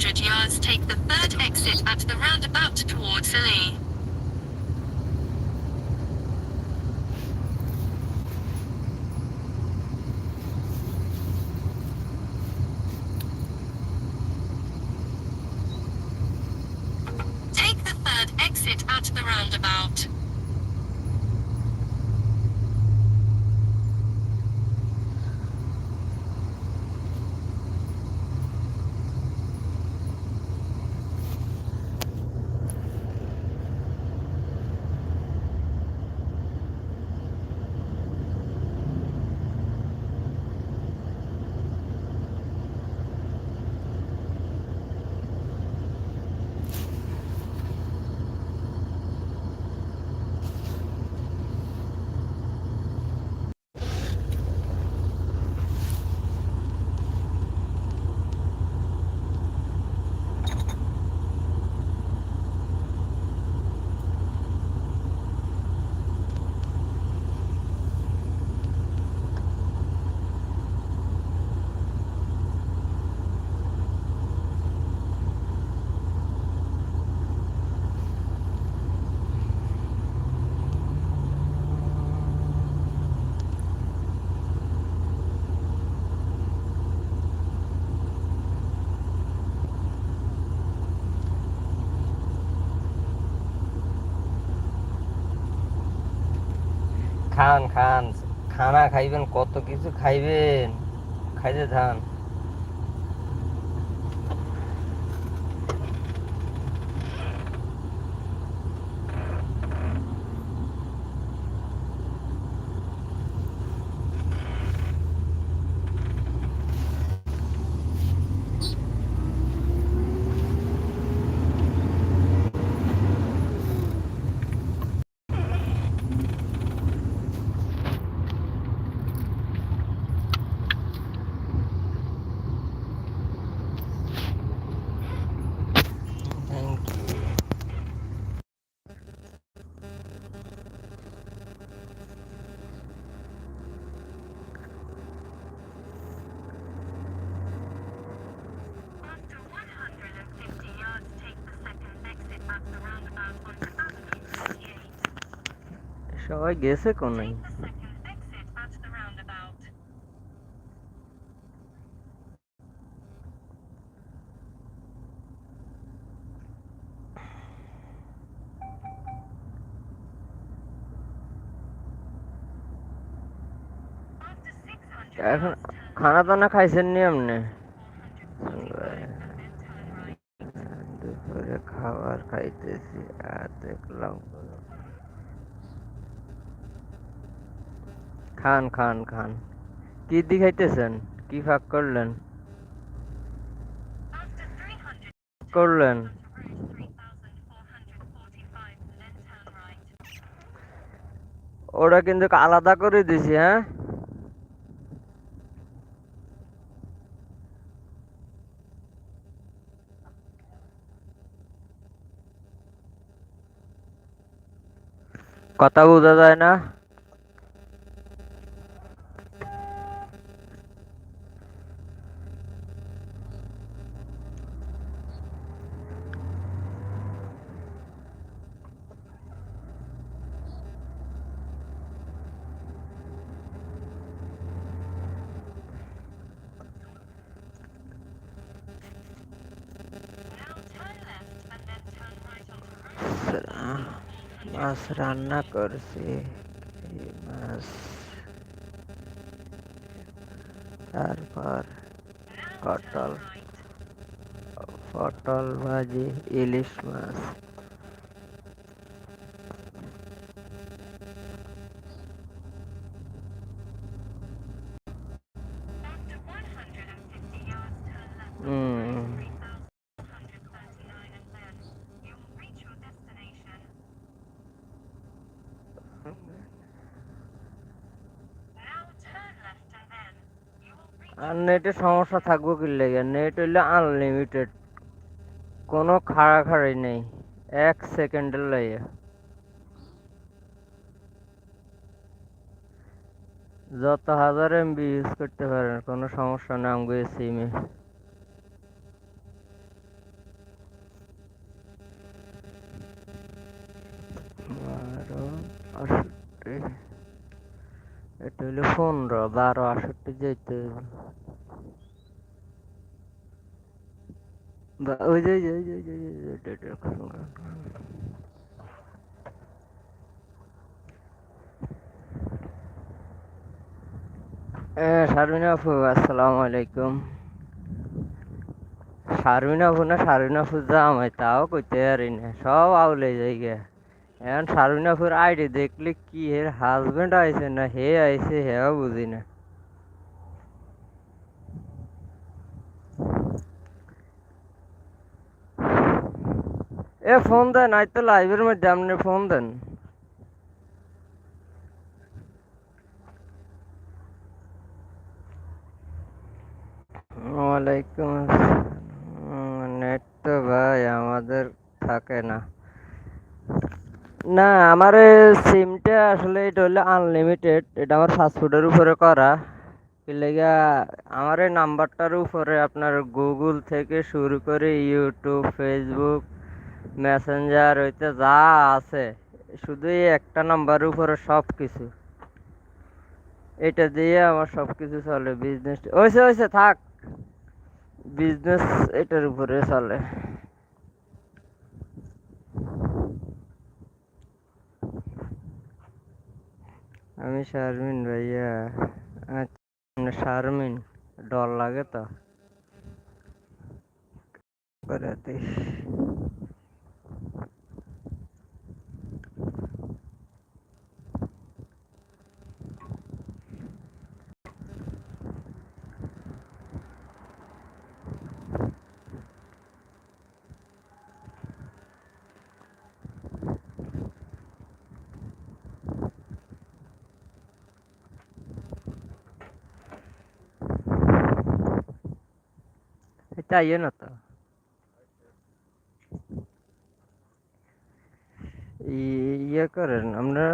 200 yards, take the third exit at the roundabout towards Lee. খান খান খানা খাইবেন কত কিছু খাইবেন? খাইতে থান। সবাই গেছে কোন এখন খানা তো না খাইছেন নি আপনি? খাবার খাইতেছি আর দেখলাম খান খান খান। কি দি খাইতেছেন কি ফাঁক করলেন? করলেন? to route 3445 and then turn right. ওরা কিন্তু আলাদা করে দিছি হ্যাঁ? কথা বোঝা যায় না। মাছ রান্না করছি মাছ। তারপর পটল. পটল ভাজি ইলিশ মাছ। After 150 yards, turn left. হুম। আর নেটে সমস্যা থাকব কি লেগে? নেট হইলে আনলিমিটেড কোনো খাড়াখাড়ি নেই। এক সেকেন্ডের লাগে। যত হাজার এমবি ইউজ করতে পারেন, কোনো সমস্যা না আমি সিমে বারো আষট্টি হইল পনেরো বারো আষট্টি যেতে। ওই যে ওই যে ওই যে যে যে যে, যে, আপু আসসালামু আলাইকুম। শারমিন আপু না শারমিন আপু জামাই তাও কইতে পারি না সব আউলে যাই গে এখন শারমিন আপুর আইডি দেখলে কি এর হাজবেন্ড আইছে না হে আইছে হেও বুঝি না। এ ফোন দেন, আজ তো লাইভের মধ্যে আপনি ফোন দেন। ওয়ালাইকুম আসসালাম। নেট তো ভাই আমাদের থাকে না। না, আমার সিমটা আসলে এটা হলো আনলিমিটেড এটা আমার ফাস্টফুডের উপরে করা। লেগা আমার এই নাম্বারটার উপরে আপনার গুগল থেকে শুরু করে ইউটিউব ফেসবুক মেসেঞ্জার হইতে যা আছে, শুধু এই একটা নাম্বারের উপরে সব কিছু এটা দিয়ে আমার সব কিছু চলে বিজনেস ওইসে ওইসে থাক। বিজনেস এটার উপরে চলে। আমি শারমিন ভাইয়া। আচ্ছা শারমিন ডর লাগে তো? করে দিস ना तो ইয়ে করেন আমরা,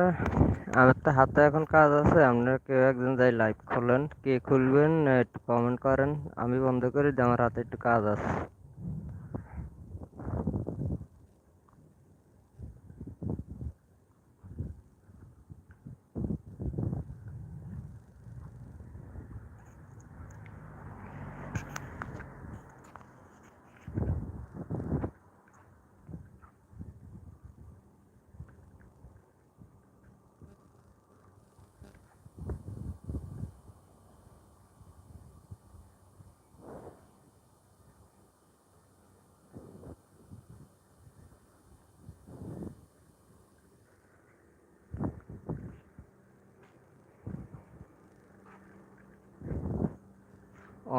আমার তো হাতে এখন কাজ আছে, আপনারা কেউ একজন যাই লাইভ খোলেন কে খুলবেন, একটু কমেন্ট করেন, আমি বন্ধ করে দিই, আমার হাতে একটু কাজ আছে।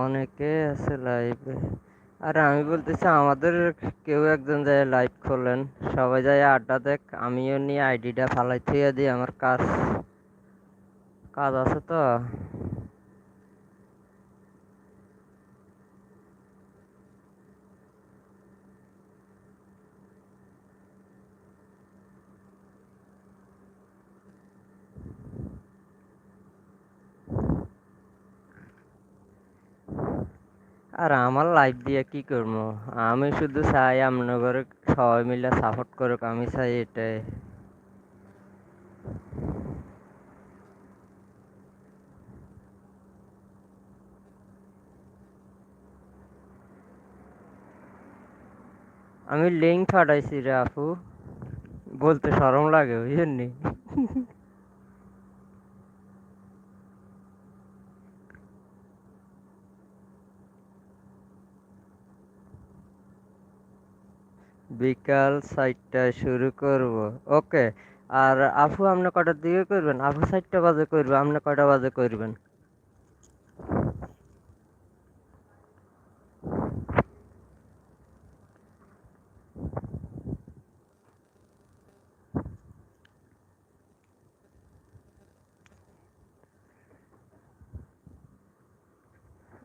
অনেকে আছে লাইভে আর আমি বলতেছি, আমাদের কেউ একজন যায় লাইভ খোলেন। সবাই যায় আড্ডা দেখ আমিও নিয়ে আইডিটা ফালাই থুয়ে দিই, আমার কাজ কাজ আছে তো। আর আমার লাইফ দিয়ে কি করব? আমি শুধু চাই আপনাদের সবাই মিলে সাপোর্ট করুক, আমি চাই এটাই। আমি লিঙ্ক পাঠাইছি রে আপু। বলতে শরম লাগে বুঝলি বিকাল চারটায় শুরু করব। ওকে, আর আপু আপনি কটার দিকে করবেন? আপু চারটা বাজে করবে, আপনি কটা বাজে করবেন?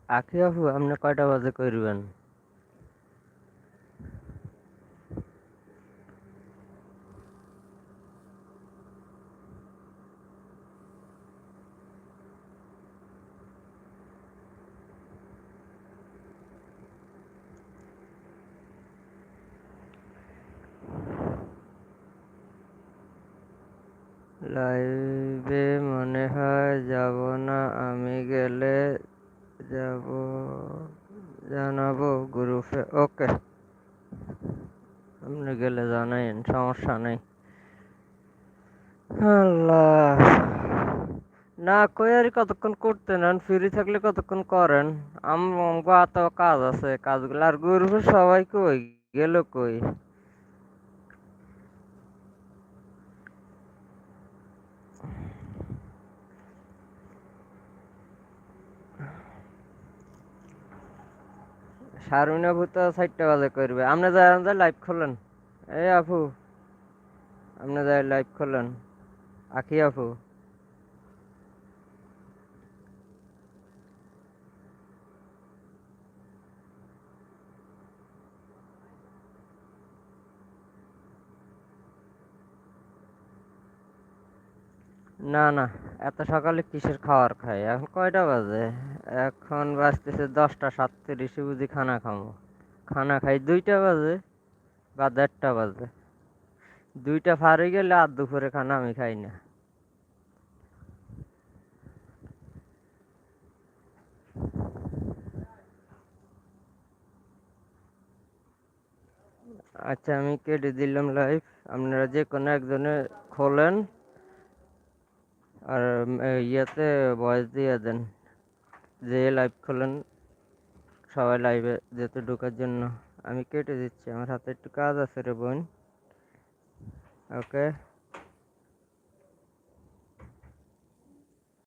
আখি আপু, আপনি কয়টা বাজে করবেন? লাইভে মনে হয় যাব না, আমি গেলে যাব, জানাব গ্রুপে। ওকে। আপনি গেলে জানাইন সমস্যা নেই। আল্লাহ। না, কই আর কতক্ষণ করতে নেন? ফ্রি থাকলে কতক্ষণ করেন? আমগো এত কাজ আছে, কাজগুলো। আর গ্রুপে সবাই কই? গেল কই? শারমিনা ভূত চারটা বাজে করবে আপনি যায় যাই লাইভ খোলেন এই আপু, আপনি যাই লাইভ খোলেন আখি আপু। না না, এত সকালে কিসের খাবার খাই? এখন কয়টা বাজে? এখন বাজতেছে দশটা সাতত্রিশে বুঝি খানা খাব খানা খাই দুইটা বাজে বা দেড়টা বাজে। দুইটা পার হয়ে গেলে আর দুপুরে খানা আমি খাই না। আচ্ছা আমি কেটে দিলাম লাইভ আপনারা যে কোনো একজনে খোলেন। আর ইয়াতে ভয়েস দিয়ে দেন। যে লাইভ খোলেন সবাই লাইভে যেতে ঢোকার জন্য। আমি কেটে দিচ্ছি, আমার হাতে একটু কাজ আছে রে বোন। ওকে